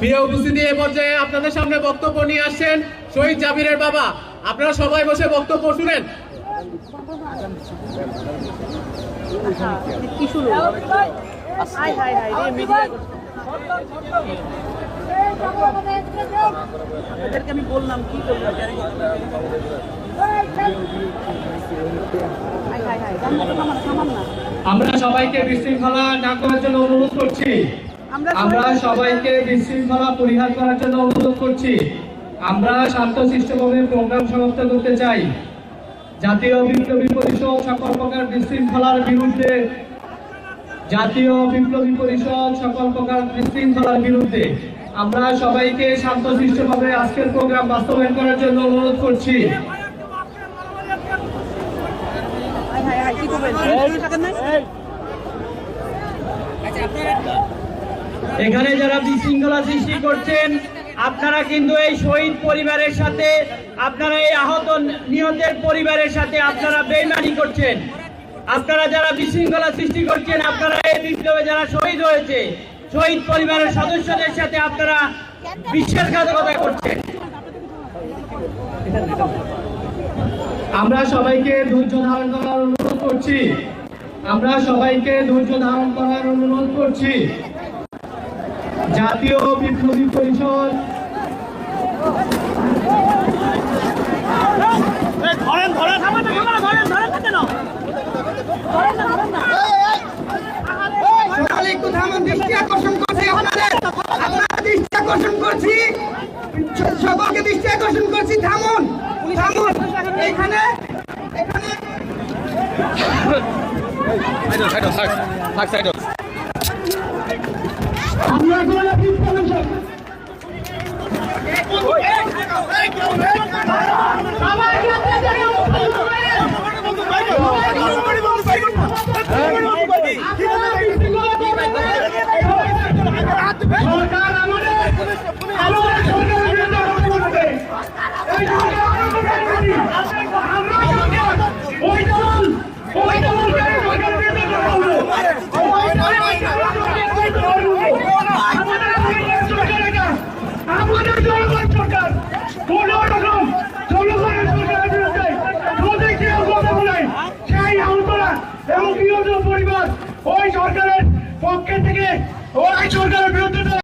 প্রিয় উপস্থিতি এ পর্যায়ে আপনাদের সামনে বক্তব্য নিয়ে আসছেন শহীদ জাবিরের বাবা। আপনারা সবাই বসে বক্তব্য শুনেন। আমি বললাম কি করলাম আমরা সবাইকে বিশৃঙ্খলা না করার জন্য অনুরোধ করছি। আমরা সবাইকে বিশৃঙ্খলা পরিহার করার জন্য অনুরোধ করছি। আমরা শান্তশিষ্টভাবে প্রোগ্রাম সমাপ্ত করতে চাই। জাতীয় বিপ্লবী পরিষদ সকল প্রকার বিশৃঙ্খলার বিরুদ্ধে জাতীয় বিপ্লবী পরিষদ সকল প্রকার বিশৃঙ্খলার বিরুদ্ধে আমরা সবাইকে শান্তশিষ্টভাবে আজকের প্রোগ্রাম বাস্তবায়ন করার জন্য অনুরোধ করছি। হাই এখানে যারা বিশৃঙ্খলা সৃষ্টি করছেন, আপনারা কিন্তু এই শহীদ পরিবারের সাথে, আপনারা এই আহত নিহতের পরিবারের সাথে আপনারা বেইমানি করছেন। আপনারা যারা বিশৃঙ্খলা সৃষ্টি করছেন, আপনারা এই বিপ্লবে যারা শহীদ হয়েছে, শহীদ পরিবারের সদস্যদের সাথে আপনারা বিশ্বাসঘাতকতা করছেন। আমরা সবাইকে ধৈর্য ধারণ করার অনুরোধ করছি। আমরা সবাইকে ধৈর্য ধারণ করার অনুরোধ করছি। জাতীয় বিপ্লবী পরিষদ। ধরেন ধরেন। ধরেন ধরেন কেন দৃষ্টি আকর্ষণ করছি আপনারা দৃষ্টি আকর্ষণ করছি স- দৃষ্টি আকর্ষণ করছি থামুন থামুন এখানে এখানে। আমরা কোনো বিপ্লবী পরিবার ওই সরকারের পক্ষে থেকে ওই সরকারের বিরুদ্ধে